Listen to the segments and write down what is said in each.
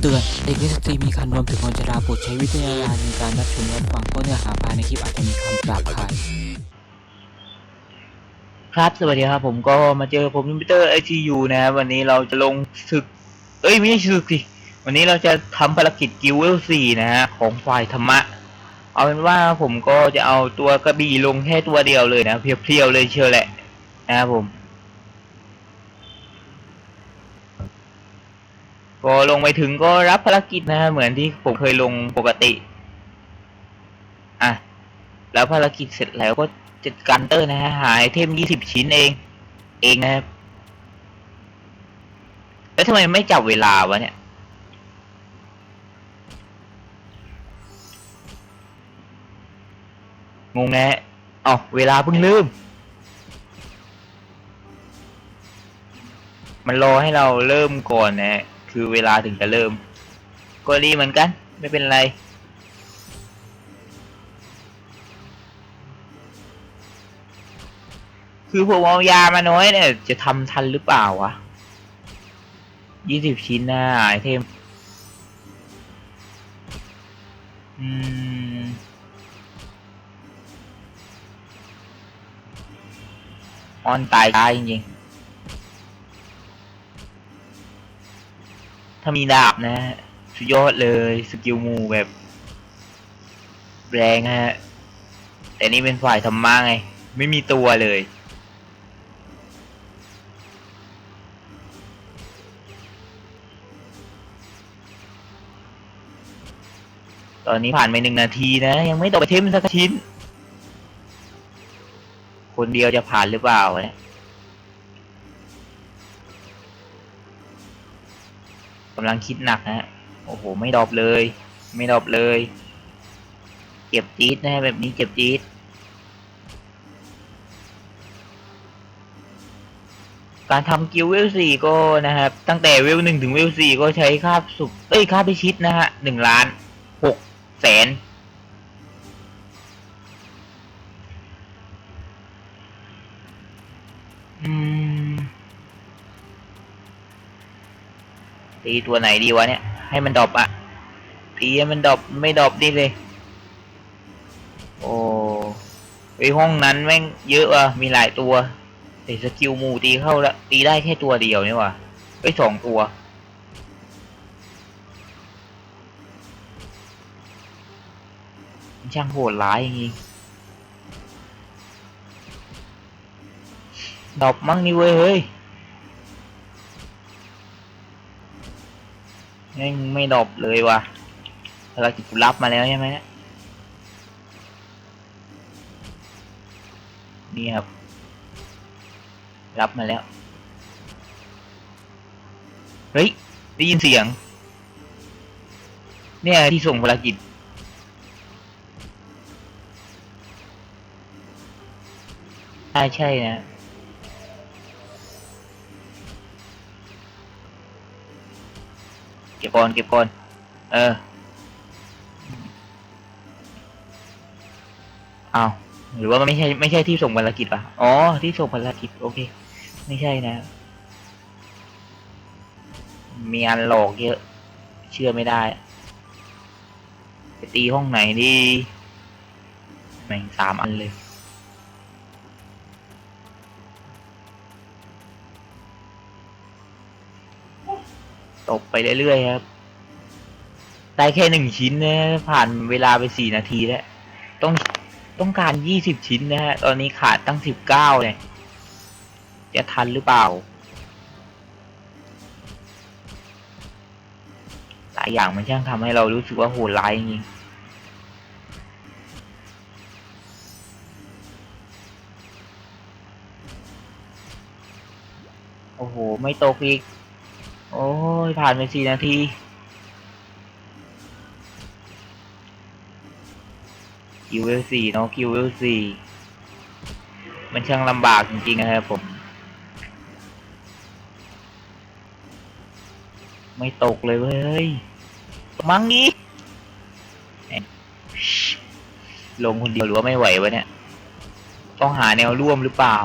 เตือนเด็กและสตรีมีคันรวมถึงคนชราโปรดใช้วิจารณญาณในการรับชมรับฟังเพราะเนื้อหาภายในคลิปอาจจะมีคำหยาบคายครับสวัสดีครับ ผมก็มาเจอผมมิเตอร์ไอทียูนะครับวันนี้เราจะลงศึก เอ้ยไม่ใช่ศึกสิวันนี้เราจะทำภารกิจกิลเวลสี่นะฮะของฝ่ายธรรมะ เอาเป็นว่าผมก็จะเอาตัวกระบี่ลงแค่ตัวเดียวเลยนะเพียวๆเลยเชียวแหละนะครับผม ก็ลงไปถึงก็รับภารกิจนะฮะเหมือนที่ผมเคยลงปกติอะแล้วภารกิจเสร็จแล้วก็จัดการเตอร์นะฮะหาไอเทมยี่สิบชิ้นเอง เองนะครับแล้วทำไมไม่จับเวลาวะเนี่ยงงแนะอ๋อเวลาเพิ่งลืม มันรอให้เราเริ่มก่อนนะ คือเวลาถึงจะเริ่มก็ดีเหมือนกัน ไม่เป็นไร คือผมเอายามาน้อยเนี่ยจะทำทันหรือเปล่าวะยี่สิบชิ้นนะไอเทม อืม ออนตายตายจริงๆ ถ้ามีดาบนะฮะสุดยอดเลยสกิลมูแบบ แรงฮะ แต่นี่เป็นฝ่ายธรรมะไง ไม่มีตัวเลย ตอนนี้ผ่านไปหนึ่งนาทีนะ ยังไม่ตกไปเทมสักชิ้น คนเดียวจะผ่านหรือเปล่าเนี่ยำลังคิดหนักนะฮะโอ้โห ไม่ดรอปเลย ไม่ดรอปเลย เจ็บจี๊ดนะแบบนี้เจ็บจี๊ดการทำกิลเวลสี่ก็นะครับ ตั้งแต่เวลหนึ่งถึงเวลสี่ก็ใช้ค่าสุกเอ้ยค่าพิชิตนะฮะหนึ่งล้านหกแสน ตีตัวไหนดีวะเนี่ย ให้มันดอปอะตีให้มันดอปไม่ดอปดิเลย โอ้ไอห้องนั้นแม่งเยอะวะมีหลายตัวแต่สกิลมูตีเข้าละตีได้แค่ตัวเดียวนี่วะไอสองตัวช่างโหดร้ายจริงๆดอปมั่งนี่เว้ยเฮ้ย แม่ไม่ดรอปเลยว่ะภารกิจกูรับมาแล้วใช่ไหมนี่ครับ รับมาแล้ว เฮ้ย ได้ยินเสียง เนี่ยที่ส่งภารกิจใช่ใช่นะ ก็บก่อนเก็บก่อนเออเอาหรือว่ามันไม่ใช่ไม่ใช่ที่ส่งภารกิจปะอ๋อที่ส่งภารกิจโอเค ไม่ใช่นะ มีอันหลอกเยอะ เชื่อไม่ได้ไปตีห้องไหนดีแม่งสามอันเลย ตกไปเรื่อยๆครับ ได้แค่หนึ่งชิ้นนะผ่านเวลาไปสี่นาทีแล้ว ต้องต้องการยี่สิบชิ้นนะฮะ ตอนนี้ขาดตั้งสิบเก้าเนี่ย จะทันหรือเปล่า หลายอย่างมันช่างทำให้เรารู้สึกว่าโหดร้ายจริงโอ้โห ไม่ตกอีก โอ้ย ผ่านไปสี่นาทีกิวเวลสี่เนาะกิวเวลสี่มันช่างลำบากจริงๆนะครับผม ไม่ตกเลยเว้ย มังงี้ลงคนเดียวหรือว่าไม่ไหววะเนี่ย ต้องหาแนวร่วมหรือเปล่า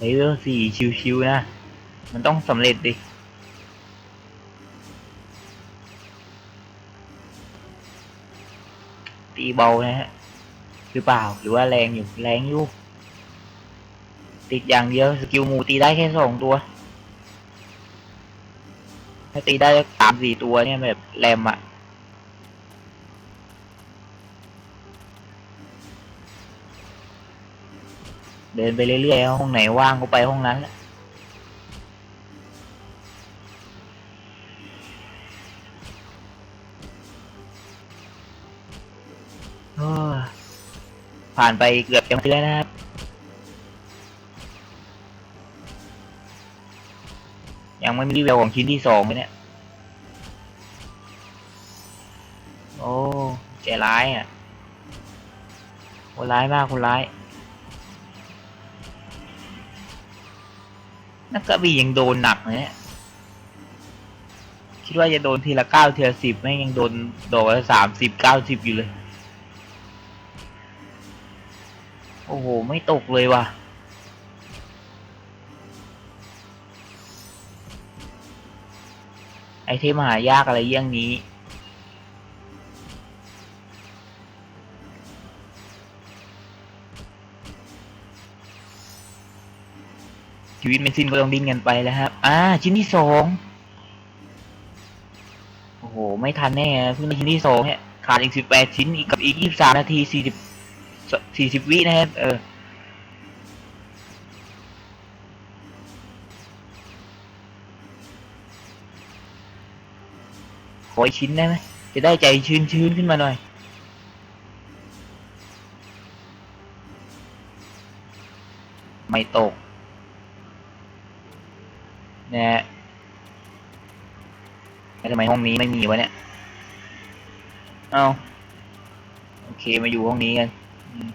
เลเวลสี่ชิวๆนะ มันต้องสำเร็จดิตีเบานะฮะหรือเปล่าหรือว่าแรงอยู่แรงอยู่ติดอย่างเดียวสกิลหมูตีได้แค่สองตัว ถ้าตีได้สามสี่ตัวเนี่ยแบบแรมอะ เดินไปเรื่อยๆ ห้องไหนว่างก็ไปห้องนั้นแหละผ่านไปเกือบจะไม่แล้วนะครับยังไม่มีรีวิวของชิ้นที่สองเลยเนี่ย โอ้ใจร้ายอะคนร้ายมากคนร้าย นักกระบี่ยังโดนหนักเลยเนี่ยคิดว่าจะโดนทีละเก้าทีละสิบแม่งยังโดนโดนสามสิบเก้าสิบอยู่เลย โอ้โห ไม่ตกเลยว่ะไอเทมหายากอะไรเยี่ยงนี้ ชีวิตไม่สิ้นก็ต้องดิ้นกันไปแล้วครับ อ่า ชิ้นที่สองโอ้โห ไม่ทันแน่เพิ่งได้ชิ้นที่สองเนี่ยขาดอีกสิบแปดชิ้นอีกกับอีกยี่สิบสามนาทีสี่สิบสี่สิบวินะครับเออขออีกชิ้นได้ไหมจะได้ใจชื้นชื้นขึ้นมาหน่อยไม่ตก แล้วทำไมห้องนี้ไม่มีวะเนี่ย เอาโอเคมาอยู่ห้องนี้กันอืม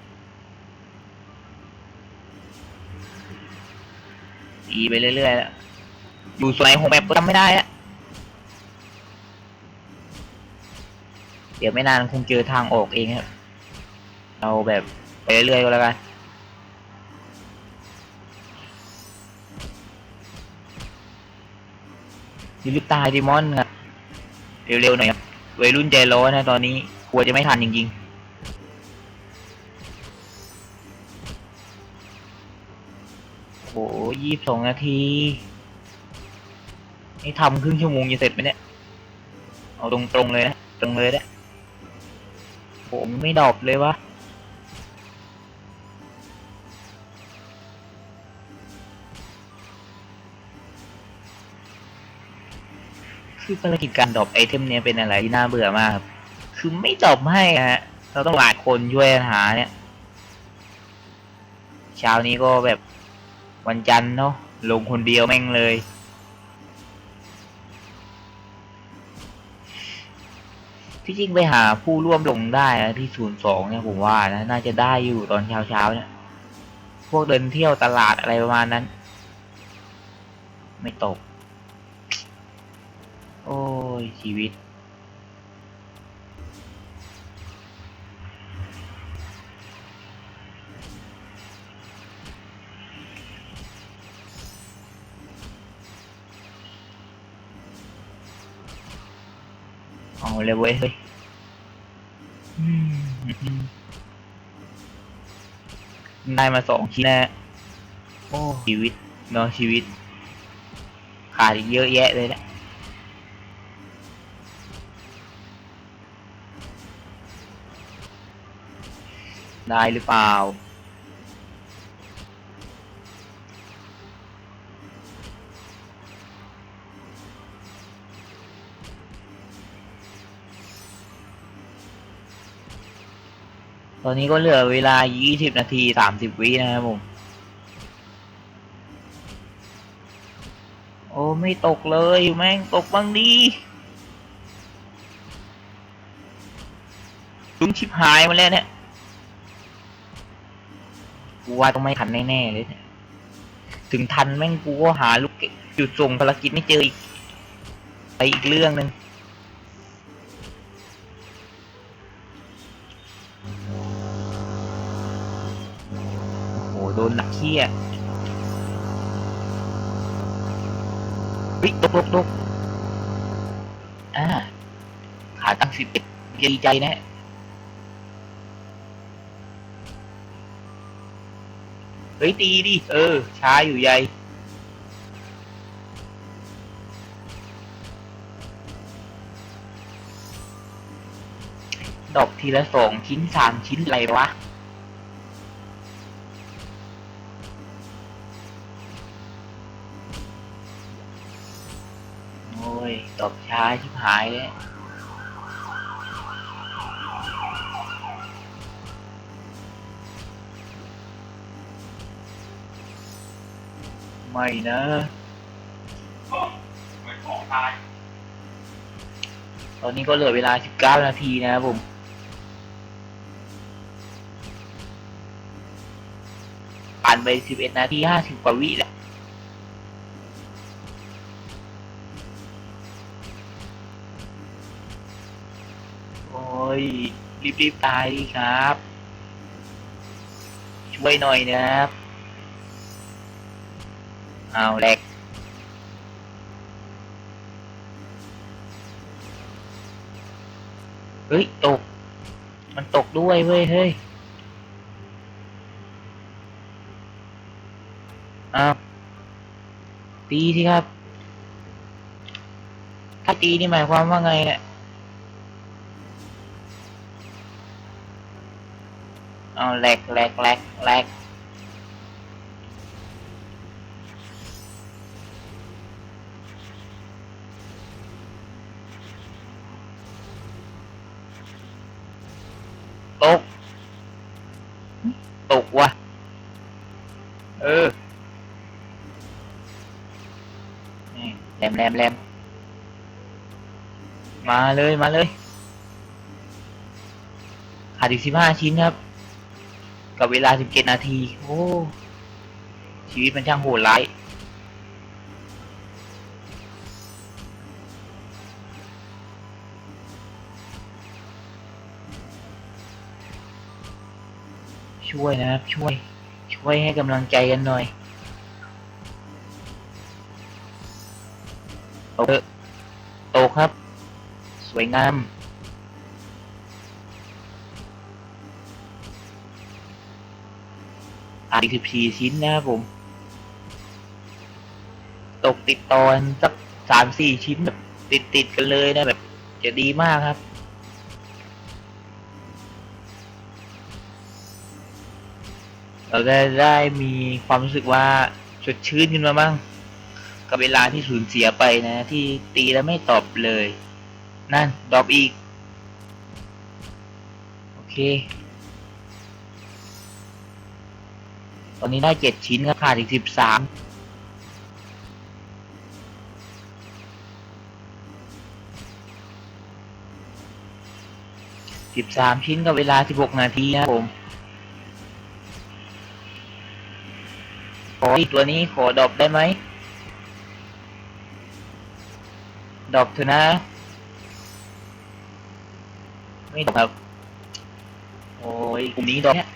ตีไปเรื่อยๆแล้วอยู่ส่วนไหนของแบบก็ทำไม่ได้อะเดี๋ยวไม่นานคงเจอทางออกเองครับ เราแบบไปเรื่อยๆก็แล้วกัน รีบๆตายดิมอนครับเร็วๆหน่อยครับวัยรุ่นใจร้อนนะตอนนี้กลัวจะไม่ทันจริงๆโอ้ยี่สิบสองนาที นี่ทำครึ่งชั่วโมงจะเสร็จไหมเนี่ย เอาตรงๆเลยนะ ตรงเลยนะผมไม่ดอปเลยวะ คือภารกิจการดรอปไอเทมเนี้ยเป็นอะไรที่น่าเบื่อมากครับคือไม่ดรอปให้ฮะ เราต้องหลายคนช่วยหาเนี่ย เช้านี้ก็แบบวันจันทร์เนาะลงคนเดียวแม่งเลย ที่จริงไปหาผู้ร่วมลงได้นะที่ศูนย์สองเนี่ยผมว่านะ น่าจะได้อยู่ตอนเช้าเช้าเนี่ย พวกเดินเที่ยวตลาดอะไรประมาณนั้น ไม่ตก โอ้ย ชีวิต เอาเลยเว้ยเฮ้ยอืมได้มาสองชิ้นแล้วโอ้ ชีวิตเนาะชีวิต ขาดอีกเยอะแยะเลยนะ ได้หรือเปล่า ตอนนี้ก็เหลือเวลา 20 นาที 30 วินะครับผม โอ้ ไม่ตกเลย แม่งตกบ้างดีลุ้งชิบหายมาแล้วเนี่ย กูว่าต้องไม่ทันแน่ๆเลยเนี่ยถึงทันแม่งกูก็หาลูกเก็บจุดส่งภารกิจไม่เจออีกไปอีกเรื่องหนึ่งโอ้โหโดนหนักเขี้ยฮ้ยตกตกตกอ่าขาตั้งสิบเอ็ดดีใจนะ เฮ้ยตีดิ เออ ช้าอยู่ใหญ่ดอกทีละสองชิ้นสามชิ้นอะไรวะโอ้ยดอกช้าชิบหายเลย ไม่นะตอนนี้ก็เหลือเวลา 19 นาทีนะครับผมผ่านไป 11 นาที 50 กว่าวิแหละโอ้ย รีบ ๆ ตายดีครับ ช่วยหน่อยนะครับ เอาแหลกเฮ้ย ตก มันตกด้วยเว้ย เฮ้ย อ้าว ตีสิครับ ถ้าตีนี่หมายความว่าไงเนี่ยเอาแหลกแหลกแหลกแหลกตก ตกว่ะ เออนี่ แลมแหลมแหลมมาเลยมาเลยขาดอีกสิบห้าชิ้นครับ กับเวลาสิบเจ็ดนาที โอ้ ชีวิตมันช่างโหดร้ายช่วยนะครับ ช่วย ช่วยให้กำลังใจกันหน่อย โตกเถอะโตครับ สวยงาม อ่านอีกสิบสี่ชิ้นนะครับผม ตกติดตอนสักสามสี่ชิ้นแบบติดติดกันเลยนะแบบ จะดีมากครับเราได้ได้มีความรู้สึกว่าสดชื่นขึ้นมาบ้าง กับเวลาที่สูญเสียไปนะ ที่ตีแล้วไม่ตอบเลย นั่นดรอปอีก โอเค ตอนนี้ได้เจ็ดชิ้นก็ขาดอีกสิบสามสิบสามชิ้นกับเวลาสิบหกนาทีนะครับผมขออีกตัวนี้ขอดรอปได้ไหม ดอปเถอะนะ ไม่ดอปครับ โอ้ยกลุ่มนี้ดอปเนี่ย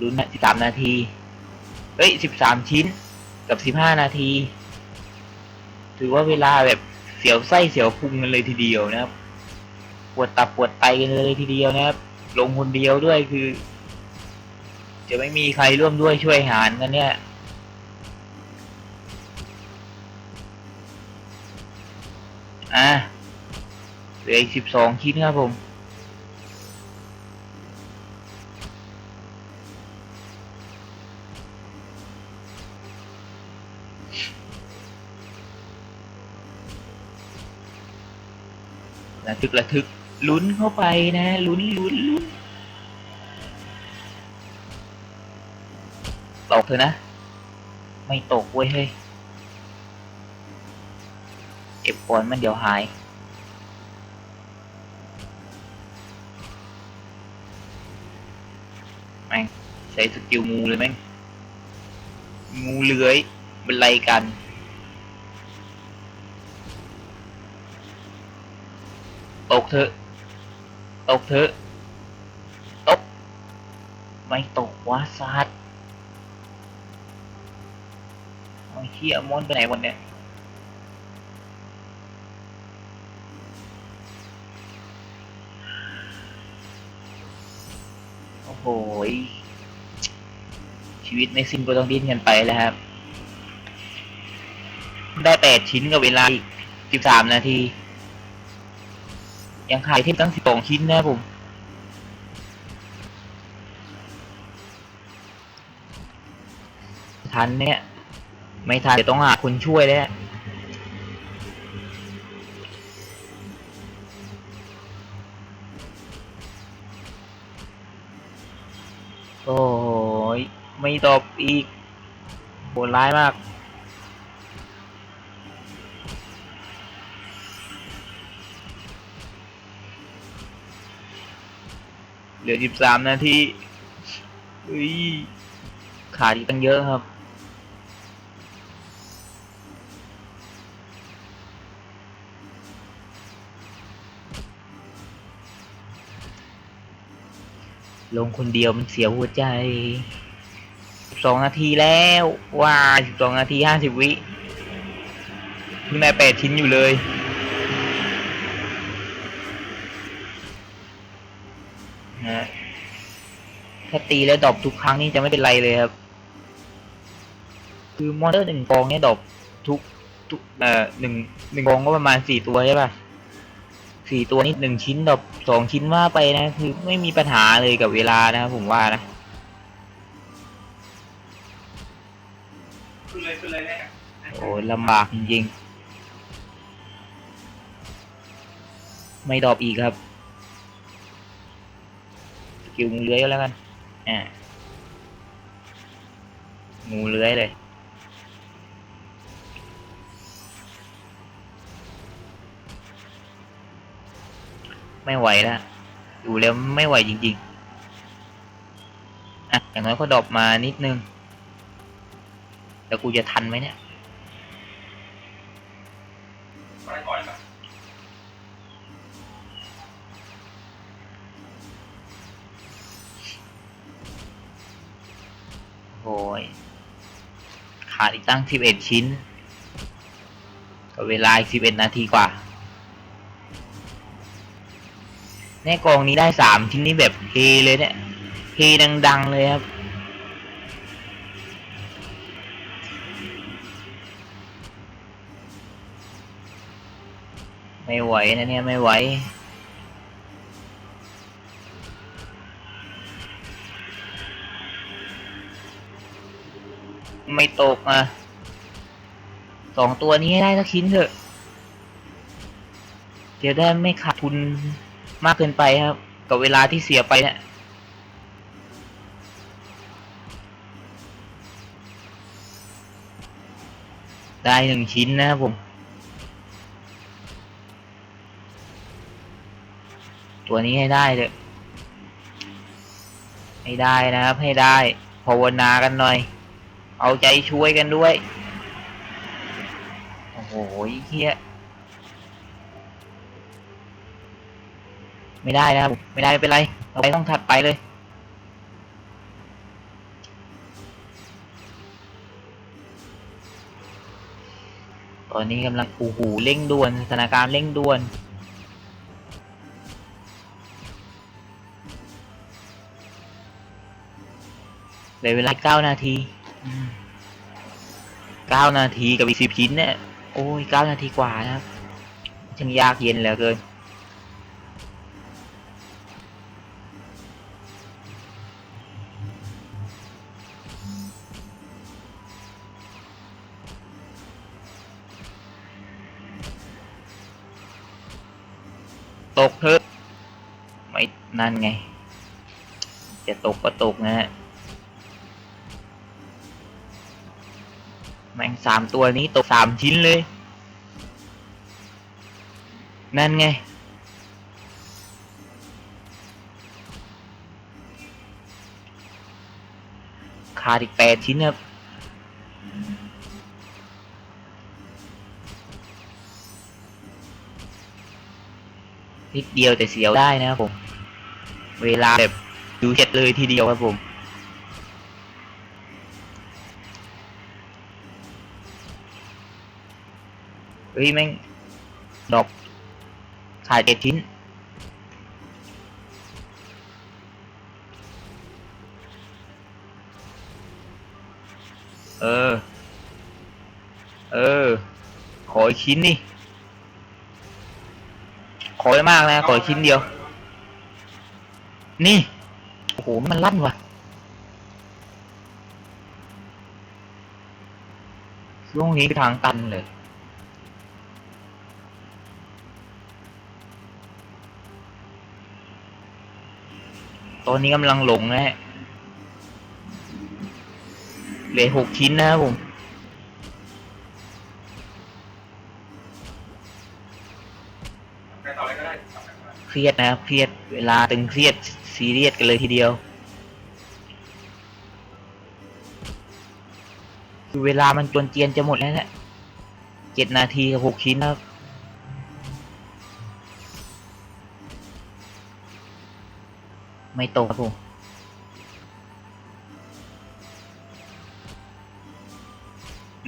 ลุ้นนะสิบสามนาที เฮ้ยสิบสามชิ้นกับสิบห้านาที ถือว่าเวลาแบบเสียวไส้เสียวพุงกันเลยทีเดียวนะครับ ปวดตับปวดไตกันเลยทีเดียวนะครับ ลงคนเดียวด้วยคือ จะไม่มีใครร่วมด้วยช่วยหารกันเนี่ย อะเหลืออีกสิบสองชิ้นครับผมระทึกระทึกลุ้นเข้าไปนะลุ้นลุ้นลุ้น กเถอะนะ ไม่ตกเว้ยเฮ้ยเก็บก่อนมันเดี๋ยวหาย แม่ง ใช้สกิลงูเลยแม่ง งูเลื้อยเป็นไรกันตกเถอะ ตกเถอะ ตก ไม่ตกวะซัด ไอ้เหี้ยมอนไปไหนวันเนี้ยโอ้โหชีวิตในซิมก็ต้องดิ้นกันไปแล้วครับ ได้แปดชิ้นกับเวลาอีกสิบสามนาที ยังขายที่ตั้งสิบสองชิ้นนะผมทันเนี่ย ไม่ทันเดี๋ยวต้องหาคนช่วยแล้วโอ้ยไม่ตอบอีกโหดร้ายมาก เหลือสิบสามนาทีเฮ้ยขาดอีกตั้งเยอะครับ ลงคนเดียวมันเสียหัวใจสองนาทีแล้วว้าสิบสองนาทีห้าสิบวิเพิ่งได้แปดชิ้นอยู่เลยนะฮะถ้าตีแล้วดรอปทุกครั้งนี่จะไม่เป็นไรเลยครับ คือมอนเตอร์หนึ่งกองเนี่ยดรอปทุกทุกเอ่อหนึ่งหนึ่งกองก็ประมาณสี่ตัวใช่ป่ะ สี่ตัวนี่หนึ่งชิ้นดรอปสองชิ้นว่าไปนะ คือไม่มีปัญหาเลยกับเวลานะครับผมว่านะขึ้นเลยขึ้นเลยเนี่ยโอ้ยลำบากจริงๆไม่ดรอปอีกครับสกิลงูเลื้อยก็แล้วกันอ่างูเลื้อยเลย ไม่ไหวแล้วดูแล้วไม่ไหวจริงๆอะอย่างน้อยก็ดรอปมานิดนึง แล้วกูจะทันไหมเนี่ยโอ้ยขาดอีกตั้งสิบเอ็ดชิ้นกับเวลาอีกสิบเอ็ดนาทีกว่า แน่กองนี้ได้สามชิ้นนี้แบบเฮเลยเนี่ยเฮดัง ๆ เลยครับ ไม่ไหวนะเนี่ย ไม่ไหวไม่ตกอะสองตัวนี้ให้ได้สักชิ้นเถอะ จะได้ไม่ขาดทุน มากเกินไปครับ กับเวลาที่เสียไปเนี่ยได้หนึ่งชิ้นนะครับผม ตัวนี้ให้ได้เลยให้ได้นะครับ ให้ได้ภาวนากันหน่อย เอาใจช่วยกันด้วย โอ้โหเฮีย ไม่ได้นะครับ ไม่ได้ไม่เป็นไรเราไปต้องถัดไปเลย ตอนนี้กำลังโอ้โหเร่งด่วนสถานการณ์เร่งด่วนเหลือเวลาเก้านาทีเก้านาทีกับอีกสิบชิ้นเนี่ย โอ้ยเก้านาทีกว่านะครับช่างยากเย็นเหลือเกิน ตกเถอะ ไม่นั่นไง จะตกก็ตกนะฮะแม่งสามตัวนี้ตกสามชิ้นเลย นั่นไง ขาดอีกแปดชิ้นครับิดเดียวแต่เสียวได้นะครับผม เวลาแบบดูเจ็ดเลยทีเดียวครับผมเฮ้ยแม่งดอกขาดเจ็ดชิ้นเออ เออ ขออีกชิ้นนี่ อไม่มากนะขอชิ้นเดียว นี่ โอ้โห มันลั่นว่ะช่วงนี้ไปทางตันเลย ตอนนี้กำลังหลงนะฮะเหลือหกชิ้นนะครับผม เครียดนะครับเครียดเวลาตึงเครียดซีเรียสกันเลยทีเดียวเวลามันจนเจียนจะหมดแล้วเนี่ยเจ็ดนาทีกับหกชิ้นนะครับไม่ตกครับผม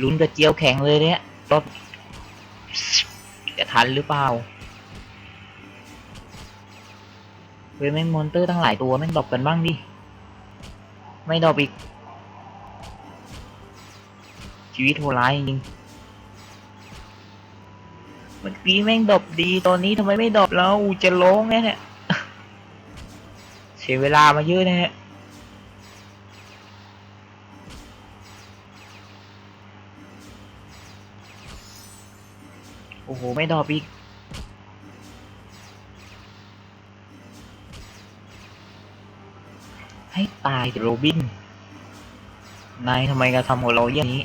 ลุ้นกระเจียวแข็งเลยเนี่ยรอบจะทันหรือเปล่า เฮ้ยแม่งมอนเตอร์ทั้งหลายตัวแม่งดรอปกันบ้างดิ ไม่ดรอปอีก ชีวิตโหดร้ายจริงเมื่อกี้แม่งดรอปดีตอนนี้ทำไมไม่ดรอปแล้วจะร้องแน่เนี่ยเสียเวลามาเยอะนะฮะโอ้โห ไม่ดรอปอีก ให้ตายโรบิน นายทำไมกระทำกับเราอย่างนี้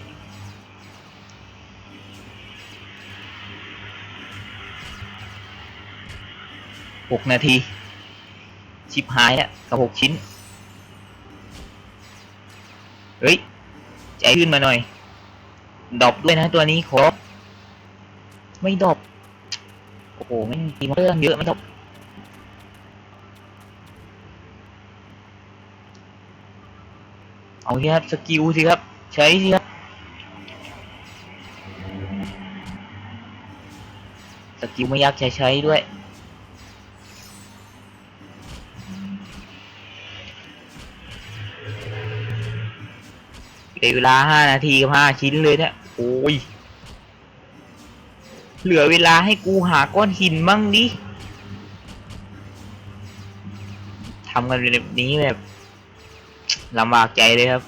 หกนาที ชิบหายอะกับหกชิ้น เฮ้ย ใจขึ้นมาหน่อย ดอปด้วยนะตัวนี้ขอ ไม่ดอปโอ้โหไม่งตีมอเตอร์ตั้งเยอะไม่ดอป เอาสิครับสกิลสิครับ ใช้สิครับสกิลไม่ยากใช้ใช้ด้วยเลือเวลาห้านาทีกับห้าชิ้นเลยเนี่ยโอ้ย เหลือเวลาให้กูหาก้อนหินมั่งดิทำกันแบบนี้แบบ ลำบากใจเลยครับ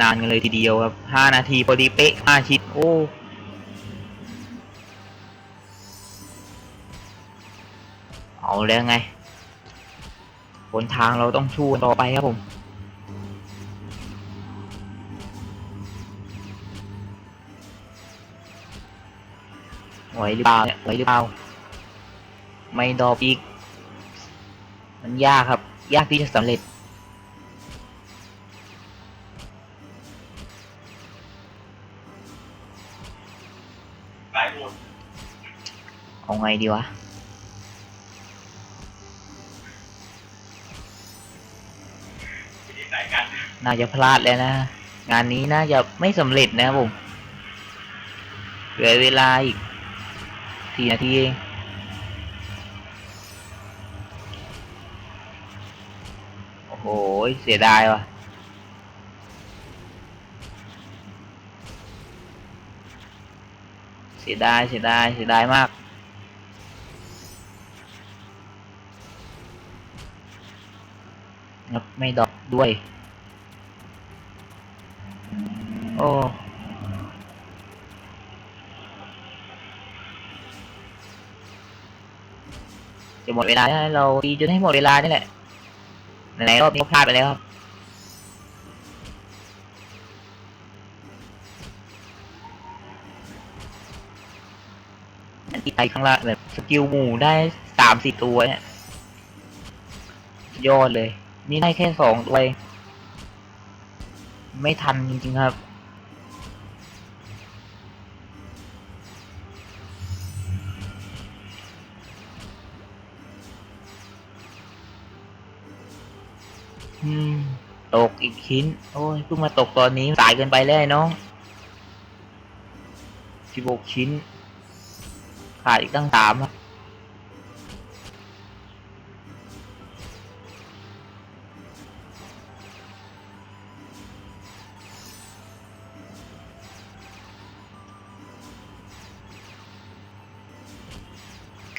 นานกันเลยทีเดียวครับห้านาทีพอดีเป๊ะห้าชิ้นโอ้เอาแล้วไงบนทางเราต้องชูกันต่อไปครับผม ไหวหรือเปล่าเนี่ยไหวหรือเปล่า ไม่ดรอปอีก มันยากครับ ยากที่จะสำเร็จหลายหมดเอาไงดีวะที่ไหนกันน่าจะพลาดแล้วนะ งานนี้น่าจะไม่สำเร็จนะครับผม เหลือเวลาอีก สี่นาทีเองโอ้โหเสียดายว่ะเสียดายเสียดายเสียดายมากงับไม่ดอกด้วย โอ้ จะหมดเวลาแล้วเราตีจนให้หมดเวลานี่แหละไหนรอบนี้พลาดไปแล้วครับอันที่ไปข้างล่างแบบสกิลหมู่ได้สามสี่ตัวเนี่ยยอดเลย นี่ได้แค่สองตัวเองไม่ทันจริงๆครับ อีกชิ้น โอ้ยเพิ่งมาตกตอนนี้สายเกินไปแล้วน้องสิบหกชิ้น ขาดอีกตั้งสาม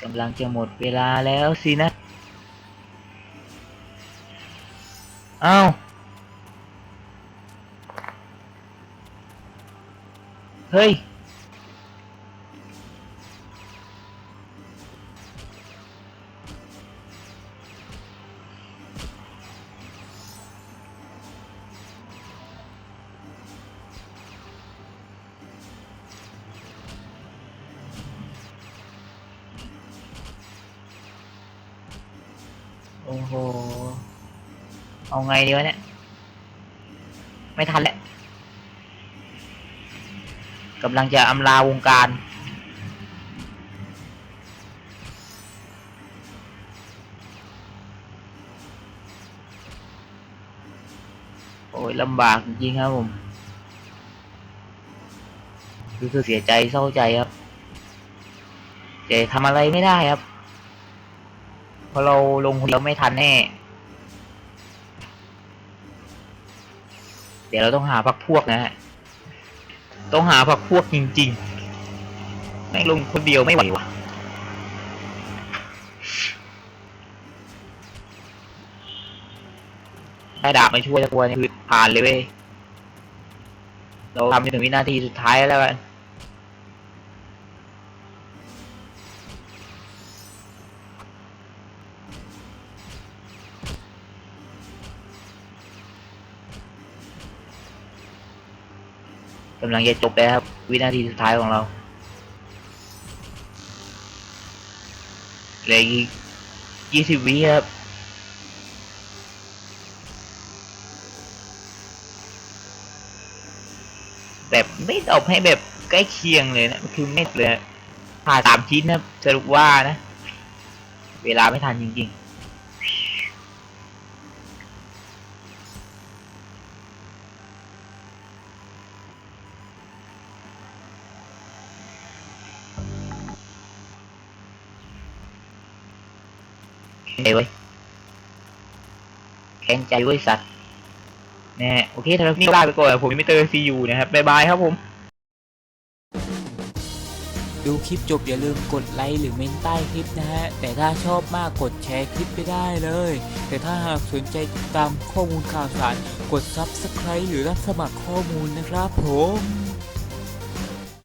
กำลังจะหมดเวลาแล้วสินะเอ้า เฮ้ย โอ้โห เอาไงดีวะเนี่ย ไม่ทันแล้ว กำลังจะอำลาวงการ โอ้ยลำบากจริงครับผมรู้สึกเสียใจเศร้าใจครับแต่ทำอะไรไม่ได้ครับเพราะเราลงคนเดียวไม่ทันแน่ เดี๋ยวเราต้องหาพักพวกนะฮะ ต้องหาพักพวกจริงๆ ไม่งลงคนเดียวไม่ไหววะได้ดาบมาช่วยตะกวนนี่คือผ่านเลยเว้ย เราทำจนถึงวินาทีสุดท้ายแล้วกัน กำลังจะจบแล้วครับ วินาทีสุดท้ายของเราเหลืออีกยี่สิบวิครับแบบไม่ตอบให้แบบใกล้เคียงเลยนะคือไม่เลยนะผ่าสามชิ้นนะสรุปว่านะ เวลาไม่ทันจริงๆแข็งใจ เว้ยแข็งใจเว้ยสัตว์แน่โอเคสำหรับนนี้ลาไปก่อนผมมิเตอร์ซียูนะครับบ๊ายบายครับผม ดูคลิปจบอย่าลืมกดไลค์หรือเมนใต้คลิปนะฮะ แต่ถ้าชอบมากกดแชร์คลิปไปได้เลย แต่ถ้าหากสนใจติดตามข้อมูลข่าวสาร กด Subscribe หรือรับสมัครข้อมูลนะครับผม